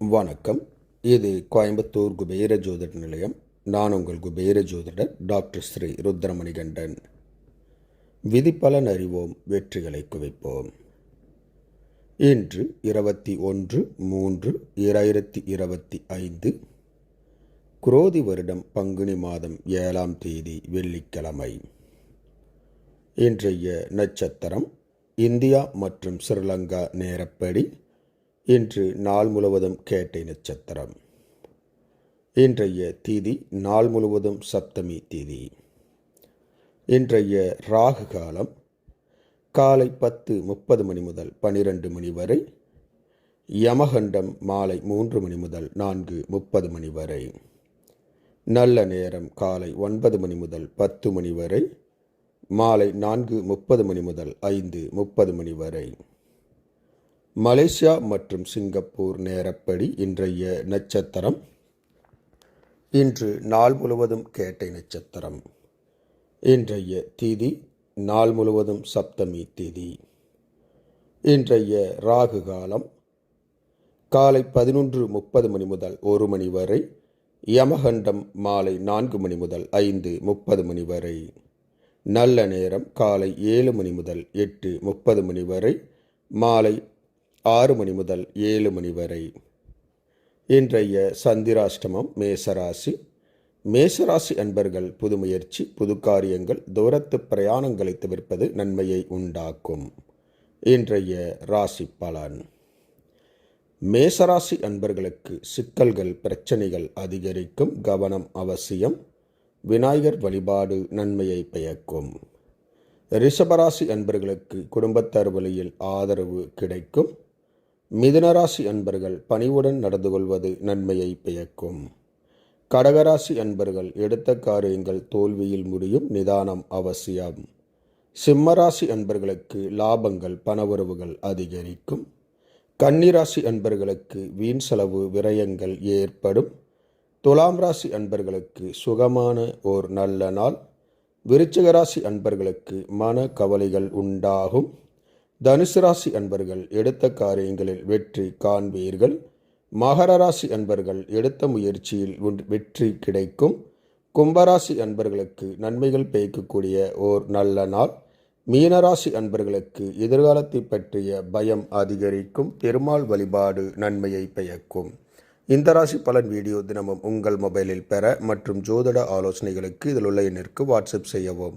வணக்கம். இது கோயம்புத்தூர் குபேர ஜோதிட நிலையம். நான் உங்கள் குபேர ஜோதிடர் டாக்டர் ஸ்ரீ ருத்ரமணிகண்டன். விதிப்பலன் அறிவோம் வெற்றிகளை குவிப்போம். இன்று இருபத்தி ஒன்று மூன்று இரண்டாயிரத்தி இருபத்தி ஐந்து குரோதி வருடம் பங்குனி மாதம் ஏழாம் தேதி வெள்ளிக்கிழமை. இன்றைய நட்சத்திரம் இந்தியா மற்றும் ஸ்ரீலங்கா நேரப்படி இன்று நாள் முழுவதும் கேட்டை நட்சத்திரம். இன்றைய தீதி நாள் முழுவதும் சப்தமி தீதி. இன்றைய ராகு காலம் காலை பத்து முப்பது மணி முதல் பனிரெண்டு மணி வரை யமகண்டம் மாலை மூன்று மணி முதல் நான்கு முப்பது மணி வரை நல்ல நேரம் காலை ஒன்பது மணி முதல் பத்து மணி வரை மாலை நான்கு முப்பது மணி முதல் ஐந்து முப்பது மணி வரை. மலேசியா மற்றும் சிங்கப்பூர் நேரப்படி இன்றைய நட்சத்திரம். இன்று நாள் முழுவதும் கேட்டை நட்சத்திரம். இன்றைய தீதி நாள் முழுவதும் சப்தமி தீதி. இன்றைய ராகு காலம் காலை பதினொன்று முப்பது மணி முதல் ஒரு மணி வரை யமகண்டம் மாலை நான்கு மணி முதல் ஐந்து முப்பது மணி வரை நல்ல நேரம் காலை ஏழு மணி முதல் எட்டு முப்பது மணி வரை மாலை ஆறு மணி முதல் ஏழு மணி வரை. இன்றைய சந்திராஷ்டமம் மேசராசி. மேசராசி அன்பர்கள் புது முயற்சி புது காரியங்கள் தூரத்து பிரயாணங்களை தவிர்ப்பது நன்மையை உண்டாக்கும். இன்றைய ராசி பலன். மேசராசி அன்பர்களுக்கு சிக்கல்கள் பிரச்சனைகள் அதிகரிக்கும் கவனம் அவசியம். விநாயகர் வழிபாடு நன்மையை பயக்கும் ரிஷபராசி அன்பர்களுக்கு குடும்பத்தார் வழியில் ஆதரவு கிடைக்கும். மிதுனராசி அன்பர்கள் பணிவுடன் நடந்து கொள்வது நன்மையை பயக்கும் கடகராசி அன்பர்கள் எடுத்த காரியங்கள் தோல்வியில் முடியும் நிதானம் அவசியம். சிம்மராசி அன்பர்களுக்கு லாபங்கள் பணவரவுகள் அதிகரிக்கும். கன்னிராசி அன்பர்களுக்கு வீண் செலவு விரயங்கள் ஏற்படும். துலாம் ராசி அன்பர்களுக்கு சுகமான ஓர் நல்ல நாள். விருச்சிகராசி அன்பர்களுக்கு மன கவலைகள் உண்டாகும். தனுசு ராசி அன்பர்கள் எடுத்த காரியங்களில் வெற்றி காண்பீர்கள். மகர ராசி அன்பர்கள் எடுத்த முயற்சியில் வெற்றி கிடைக்கும். கும்பராசி அன்பர்களுக்கு நன்மைகள் பெய்க்கக்கூடிய ஓர் நல்ல நாள். மீனராசி அன்பர்களுக்கு எதிர்காலத்தை பற்றிய பயம் அதிகரிக்கும். பெருமாள் வழிபாடு நன்மையை பயக்கும் இந்த ராசி பலன் வீடியோ தினமும் உங்கள் மொபைலில் பெற மற்றும் ஜோதிட ஆலோசனைகளுக்கு இதில் உள்ள எண்ணிற்கு வாட்ஸ்அப் செய்யவும்.